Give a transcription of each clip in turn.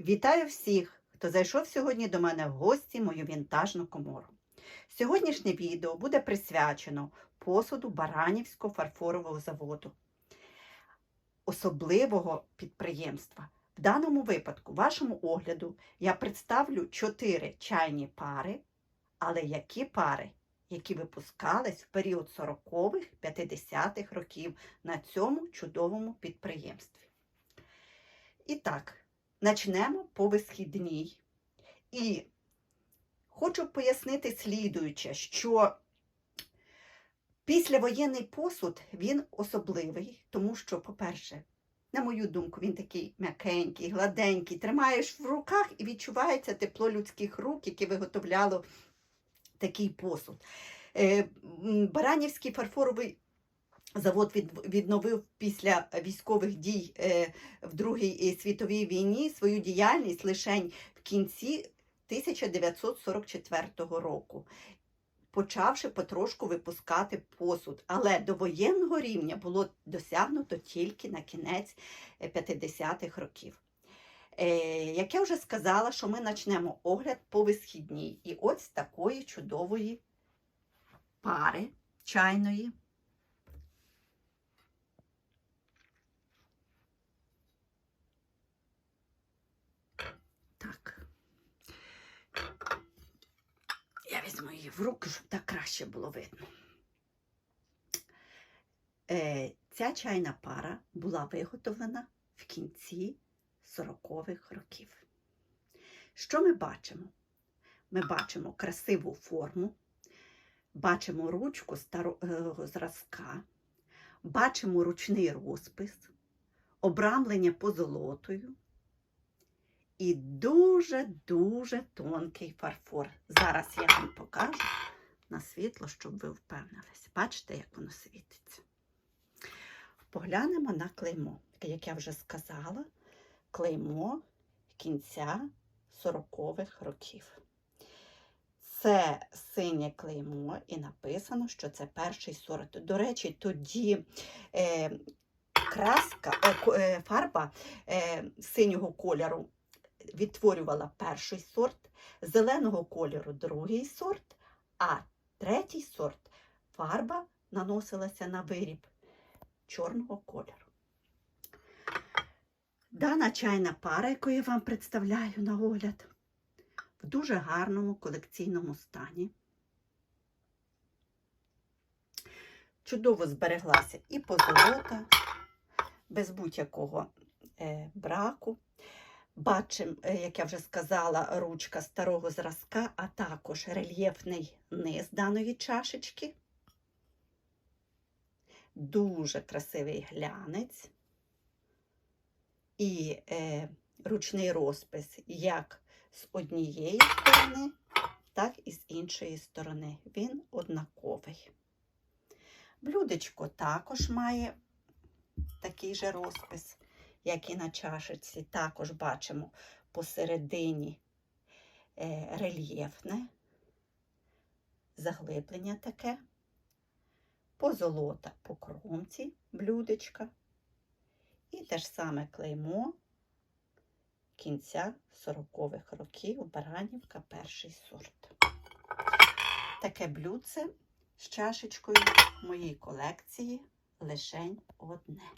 Вітаю всіх, хто зайшов сьогодні до мене в гості мою вінтажну комору. Сьогоднішнє відео буде присвячено посуду Баранівського фарфорового заводу, особливого підприємства. В даному випадку, вашому огляду, я представлю чотири чайні пари, але які пари, які випускались в період 40-х, 50-х років на цьому чудовому підприємстві. І так, Начнемо по висхідній. І хочу пояснити слідуюче, що післявоєнний посуд він особливий, тому що, по-перше, на мою думку, він такий м'якенький, гладенький, тримаєш в руках і відчувається тепло людських рук, яке виготовляло такий посуд. Е, Баранівський фарфоровий Завод відновив після військових дій е, в Другій світовій війні свою діяльність лише в кінці 1944 року, почавши потрошку випускати посуд. Але до воєнного рівня було досягнуто тільки на кінець е, 50-х років. Е, як я вже сказала, що ми почнемо огляд по висхідній. І ось такої чудової пари чайної. Так. Я візьму в руки, щоб так краще було видно. Е, ця чайна пара була виготовлена в кінці 40-х років. Що ми бачимо? Ми бачимо красиву форму, бачимо ручку старого зразка, бачимо ручний розпис, обрамлення позолотою і дуже-дуже тонкий фарфор. Зараз я вам покажу на світло, щоб ви впевнились. Бачите, як воно світиться. Поглянемо на клеймо. Як я вже сказала, клеймо кінця 40-х років. Це синє клеймо, і написано, що це перший сорт. До речі, тоді е, краска, е, е, фарба е, синього кольору відтворювала перший сорт, зеленого кольору другий сорт, а третій сорт фарба наносилася на виріб чорного кольору. Дана чайна пара, яку я вам представляю на огляд, в дуже гарному колекційному стані. Чудово збереглася і позолота, без будь-якого е, браку. Бачимо, е, як я вже сказала, ручка старого зразка, а також рельєфний низ даної чашечки. Дуже красивий глянець. І е, ручний розпис як з однієї сторони, так і з іншої сторони. Він однаковий. Блюдечко також має такий же розпис як і на чашечці, також бачимо посередині е, рельєфне заглиблення таке, позолота по кромці блюдечка. І те ж саме клеймо кінця 40-х років Баранівка перший сорт. Таке блюдце з чашечкою в моїй колекції лишень одне.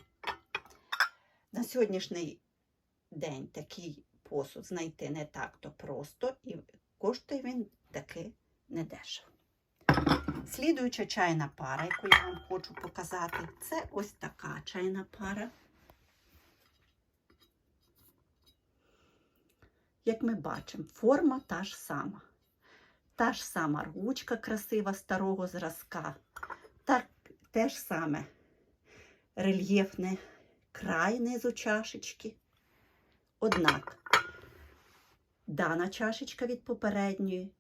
На сьогоднішній день такий посуд знайти не так-то просто і коштує він таки недешево. Слідуюча чайна пара, яку я вам хочу показати, це ось така чайна пара. Як ми бачимо, форма та ж сама. Та ж сама ручка красива старого зразка, так, те ж саме рельєфне край низу чашечки. Однак дана чашечка від попередньої.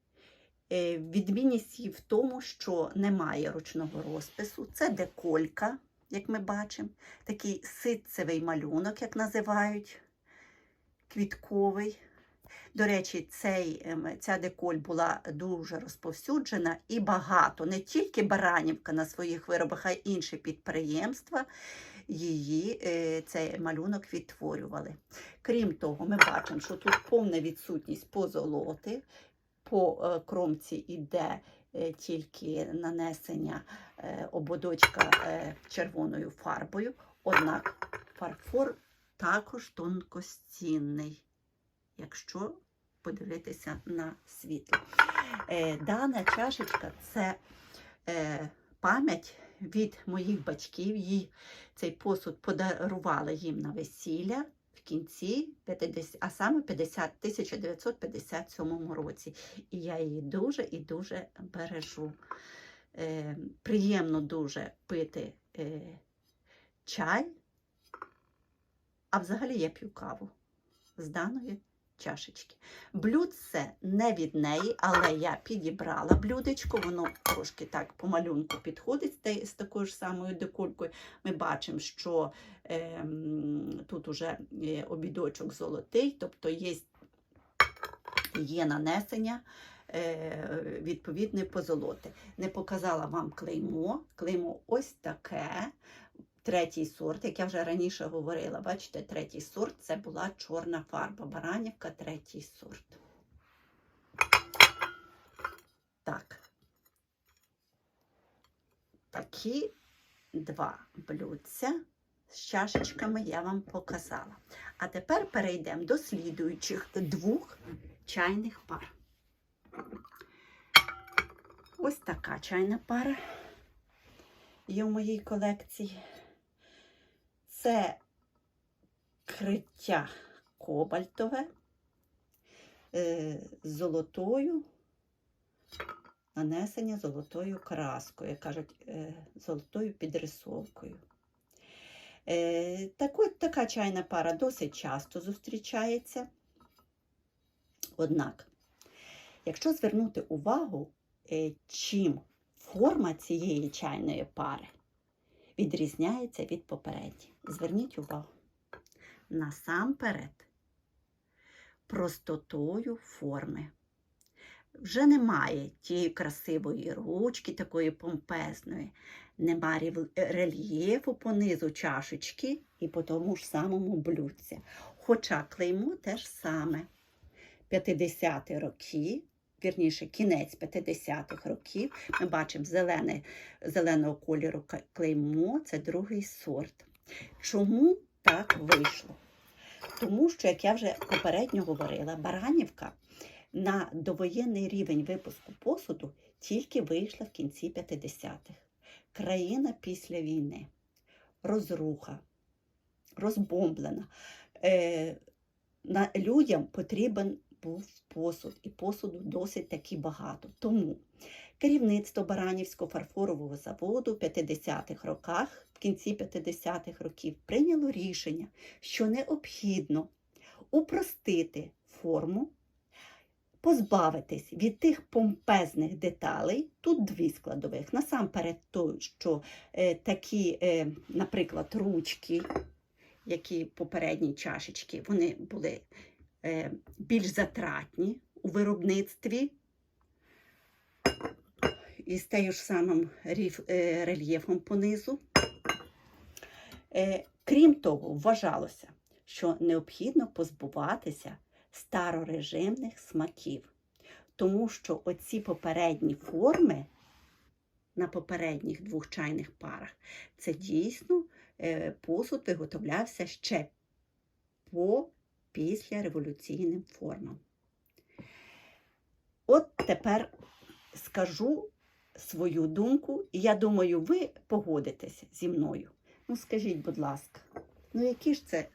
е, Відмінність її в тому, що немає ручного розпису. Це деколька, як ми бачимо, такий ситцевий малюнок, як називають, квітковий. До речі, цей, ем, ця деколь була дуже розповсюджена і багато, не тільки Баранівка на своїх виробах, а й інші підприємства її е, цей малюнок відтворювали. Крім того, ми бачимо, що тут повна відсутність позолоти. По е, кромці йде е, тільки нанесення ободочка червоною фарбою, однак фарфор також тонкостінний, якщо подивитися на світло. Дана чашечка це пам'ять від моїх батьків. Їй цей посуд подарувала їм на весілля в кінці 50, а саме 50, 1957 році. І я її дуже і дуже бережу. Е, приємно дуже пити е, чай, а взагалі я п'ю каву з даної чашечки. Блюдце не від неї, але я підібрала блюдечко, воно трошки так по малюнку підходить з такою ж самою деколькою. Ми бачимо, що ем, тут уже е, обідочок золотий, тобто є, є нанесення е, відповідної позолоти. Не показала вам клеймо. Клеймо ось таке. Третій сорт, як я вже раніше говорила, бачите, третій сорт це була чорна фарба. Баранівка, третій сорт. Так. Такі два блюдця з чашечками я вам показала. А тепер перейдемо до слідуючих двох чайних пар. Ось така чайна пара є в моїй колекції. Це криття кобальтове е, з золотою, нанесення золотою краскою, кажуть, е, золотою підрисовкою. Е, так от, така чайна пара досить часто зустрічається. Однак, якщо звернути увагу, е, чим форма цієї чайної пари відрізняється від попередньої. Зверніть увагу. Насамперед, простотою форми. Вже немає тієї красивої ручки, такої помпезної, нема рельєфу по низу чашечки і по тому ж самому блюдці. Хоча клеймо теж саме. 50-ті роки, вірніше, кінець 50-х років, ми бачимо зелене, зеленого кольору клеймо, це другий сорт. Чому так вийшло? Тому що, як я вже попередньо говорила, Баранівка на довоєнний рівень випуску посуду тільки вийшла в кінці 50-х. Країна після війни, розруха, розбомблена. Е, на, людям потрібен був посуд, і посуду досить таки багато. Тому керівництво Баранівського фарфорового заводу в 50-х роках, в кінці 50-х років, прийняло рішення, що необхідно упростити форму, позбавитись від тих помпезних деталей, тут дві складових. Насамперед, то, що е, такі, е, наприклад, ручки, які попередні чашечки, вони були більш затратні у виробництві і з тею ж самим е, рельєфом понизу. Е, Крім того, вважалося, що необхідно позбуватися старорежимних смаків, тому що оці попередні форми на попередніх двох чайних парах це дійсно е, посуд виготовлявся ще по післяреволюційним формам. От тепер скажу свою думку, і я думаю, ви погодитеся зі мною. Ну, скажіть, будь ласка, ну які ж це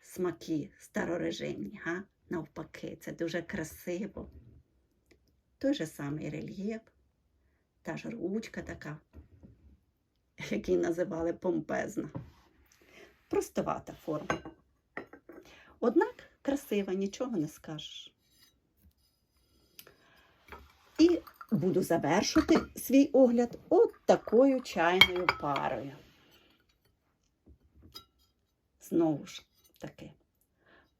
смаки старорежимні, га? Навпаки, це дуже красиво. Той же самий рельєф, та ж ручка така, який називали помпезна. Простовата форма. Однак красива, нічого не скажеш. І буду завершити свій огляд от такою чайною парою. Знову ж таки,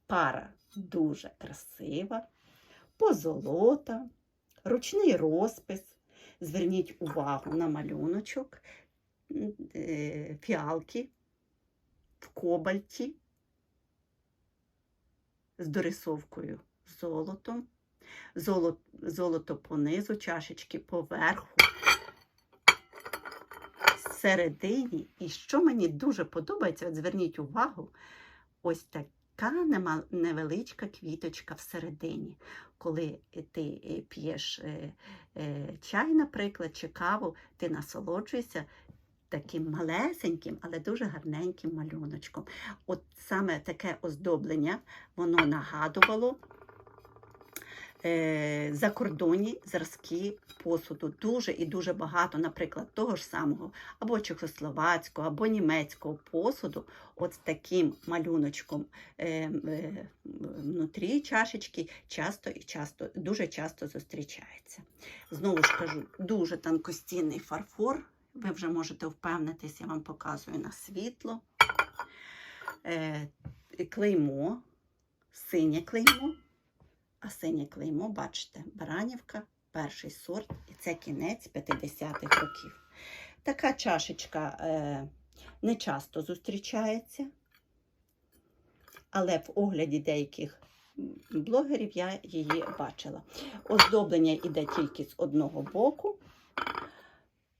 пара дуже красива, позолота, ручний розпис. Зверніть увагу на малюночок, е, фіалки в кобальті з дорисовкою золотом. Золото, золото понизу, чашечки поверху, всередині. І що мені дуже подобається, от зверніть увагу, ось така невеличка квіточка всередині. Коли ти е, п'єш е, е, чай, наприклад, чи каву, ти насолоджуєшся таким малесеньким, але дуже гарненьким малюночком. От саме таке оздоблення воно нагадувало е, закордонні зразки посуду. Дуже і дуже багато, наприклад, того ж самого або чехословацького, або німецького посуду, от таким малюночком е, е, внутрі чашечки часто і часто, дуже часто зустрічається. Знову ж кажу, дуже тонкостінний фарфор. Ви вже можете впевнитись, я вам показую на світло. Е, клеймо, синє клеймо. А синє клеймо, бачите, Баранівка, перший сорт, і це кінець 50-х років. Така чашечка е, не часто зустрічається, але в огляді деяких блогерів я її бачила. Оздоблення йде тільки з одного боку.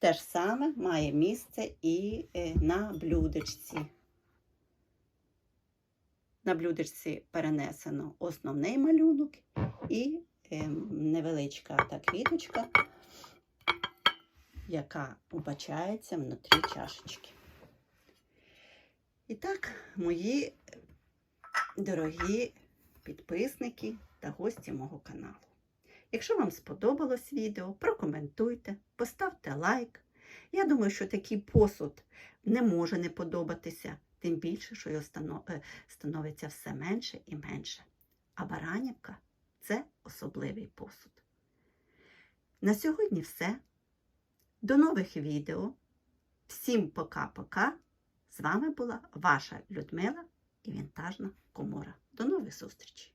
Те ж саме має місце і е, на блюдечці. На блюдечці перенесено основний малюнок і е, невеличка та квіточка, яка убачається внутрі чашечки. І так, мої дорогі підписники та гості мого каналу. Якщо вам сподобалось відео, прокоментуйте, поставте лайк. Я думаю, що такий посуд не може не подобатися, тим більше, що його е, становиться все менше і менше. А баранівка це особливий посуд. На сьогодні все. До нових відео. Всім пока-пока. З вами була ваша Людмила і Вінтажна Комора. До нових зустрічей!